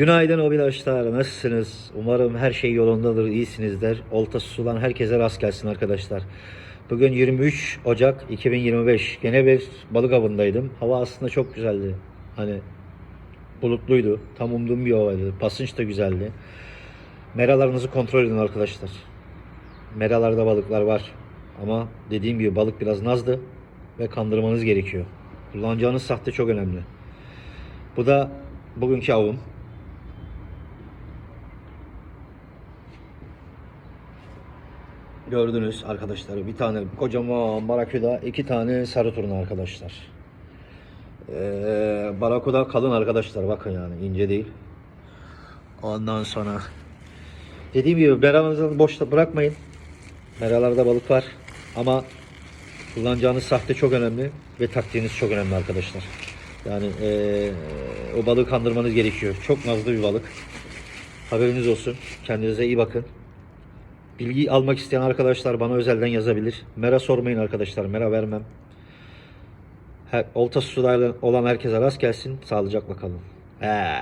Günaydın obilaşlar. Nasılsınız? Umarım her şey yolundadır, iyisinizdir. Oltası sulan herkese rast gelsin arkadaşlar. Bugün 23 Ocak 2025. Gene bir balık avındaydım. Hava aslında çok güzeldi. Hani bulutluydu. Tam umduğum bir havaydı. Basınç da güzeldi. Meralarınızı kontrol edin arkadaşlar. Meralarda balıklar var. Ama dediğim gibi balık biraz nazlı ve kandırmanız gerekiyor. Kullanacağınız sahte çok önemli. Bu da bugünkü avım. Gördünüz arkadaşlar bir tane kocaman baraküda iki tane sarı turna arkadaşlar. Ee, barakuda kalın arkadaşlar bakın yani ince değil. Ondan sonra dediğim gibi meralarınızı boşta bırakmayın. Meralarda balık var ama kullanacağınız sahte çok önemli ve taktiğiniz çok önemli arkadaşlar. Yani ee, o balığı kandırmanız gerekiyor. Çok nazlı bir balık. Haberiniz olsun. Kendinize iyi bakın. Bilgi almak isteyen arkadaşlar bana özelden yazabilir. Mera sormayın arkadaşlar. Mera vermem. Her, olta sularla olan herkese rast gelsin. Sağlıcakla kalın. He.